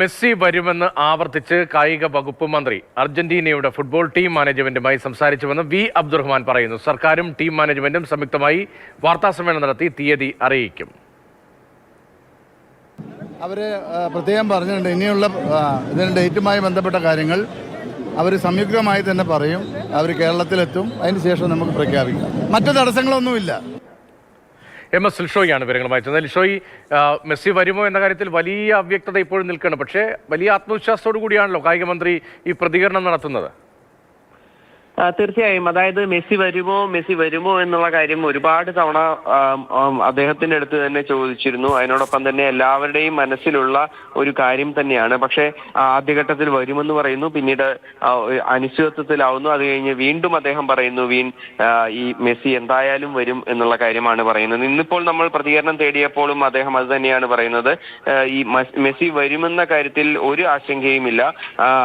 Messi വരുമെന്ന് ആവർത്തിച്ച് കായിക വകുപ്പ് മന്ത്രി അർജന്റീനയുടെ ഫുട്ബോൾ ടീം മാനേജ്മെന്റുമായി സംസാരിച്ചുവെന്ന് വി അബ്ദുറഹ്മാൻ പറയുന്നു. സർക്കാരും ടീം മാനേജ്മെന്റും സംയുക്തമായി വാർത്താസമ്മേളനം നടത്തി തീയതി അറിയിക്കും. അവർ പ്രത്യേകം പറഞ്ഞിട്ടുണ്ട്. ഇനിയുള്ള ഇതിന് ഡേറ്റുമായി ബന്ധപ്പെട്ട കാര്യങ്ങൾ അവർ സംയുക്തമായി തന്നെ പറയും. അവർ കേരളത്തിലെത്തും. അതിന് ശേഷം നമുക്ക് പ്രഖ്യാപിക്കാം. മറ്റു തടസ്സങ്ങളൊന്നുമില്ല. എം എസ് ലിഷോയാണ് വിവരങ്ങളുമായി ചെന്നത് ലിഷോയി മെസ്സി വരുമോ എന്ന കാര്യത്തിൽ വലിയ അവ്യക്തത ഇപ്പോഴും നിൽക്കുകയാണ്. പക്ഷേ വലിയ ആത്മവിശ്വാസത്തോടു കൂടിയാണല്ലോ കായികമന്ത്രി ഈ പ്രതികരണം നടത്തുന്നത്. തീർച്ചയായും. അതായത് മെസ്സി വരുമോ മെസ്സി വരുമോ എന്നുള്ള കാര്യം ഒരുപാട് തവണ അദ്ദേഹത്തിന്റെ അടുത്ത് തന്നെ ചോദിച്ചിരുന്നു. അതിനോടൊപ്പം തന്നെ എല്ലാവരുടെയും മനസ്സിലുള്ള ഒരു കാര്യം തന്നെയാണ്. പക്ഷേ ആദ്യഘട്ടത്തിൽ വരുമെന്ന് പറയുന്നു. പിന്നീട് അനിശ്ചിതത്വത്തിലാവുന്നു. അത് കഴിഞ്ഞ് വീണ്ടും അദ്ദേഹം പറയുന്നു വീൺ ഈ മെസ്സി എന്തായാലും വരും എന്നുള്ള കാര്യമാണ് പറയുന്നത്. ഇന്നിപ്പോൾ നമ്മൾ പ്രതികരണം തേടിയപ്പോഴും അദ്ദേഹം അത് തന്നെയാണ് പറയുന്നത്. ഈ മെസ്സി വരുമെന്ന കാര്യത്തിൽ ഒരു ആശങ്കയുമില്ല.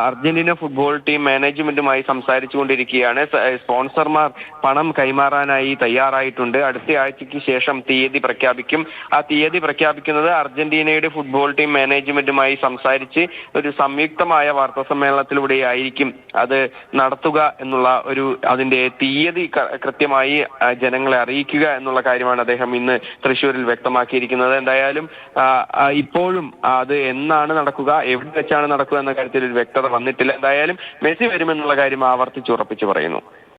അർജന്റീന ഫുട്ബോൾ ടീം മാനേജ്മെന്റുമായി സംസാരിച്ചുകൊണ്ടിരിക്കുകയാണ്. സ- സ്പോൺസർമാർ പണം കൈമാറാനായി തയ്യാറായിട്ടുണ്ട്. അടുത്ത ആഴ്ചയ്ക്ക് ശേഷം തീയതി പ്രഖ്യാപിക്കും. ആ തീയതി പ്രഖ്യാപിക്കുന്നത് അർജന്റീനയുടെ ഫുട്ബോൾ ടീം മാനേജ്മെന്റുമായി സംസാരിച്ച് ഒരു സംയുക്തമായ വാർത്താ സമ്മേളനത്തിലൂടെ ആയിരിക്കും അത് നടത്തുക എന്നുള്ള ഒരു അതിന്റെ തീയതി കൃത്യമായി ജനങ്ങളെ അറിയിക്കുക എന്നുള്ള കാര്യമാണ് അദ്ദേഹം ഇന്ന് തൃശൂരിൽ വ്യക്തമാക്കിയിരിക്കുന്നത്. എന്തായാലും ഇപ്പോഴും അത് എന്നാണ് നടക്കുക എവിടെ വെച്ചാണ് നടക്കുക എന്ന കാര്യത്തിൽ ഒരു വ്യക്തത വന്നിട്ടില്ല. എന്തായാലും മെസ്സി വരുമെന്നുള്ള കാര്യം ആവർത്തിച്ച് ഉറപ്പിച്ചു പറയുന്നു.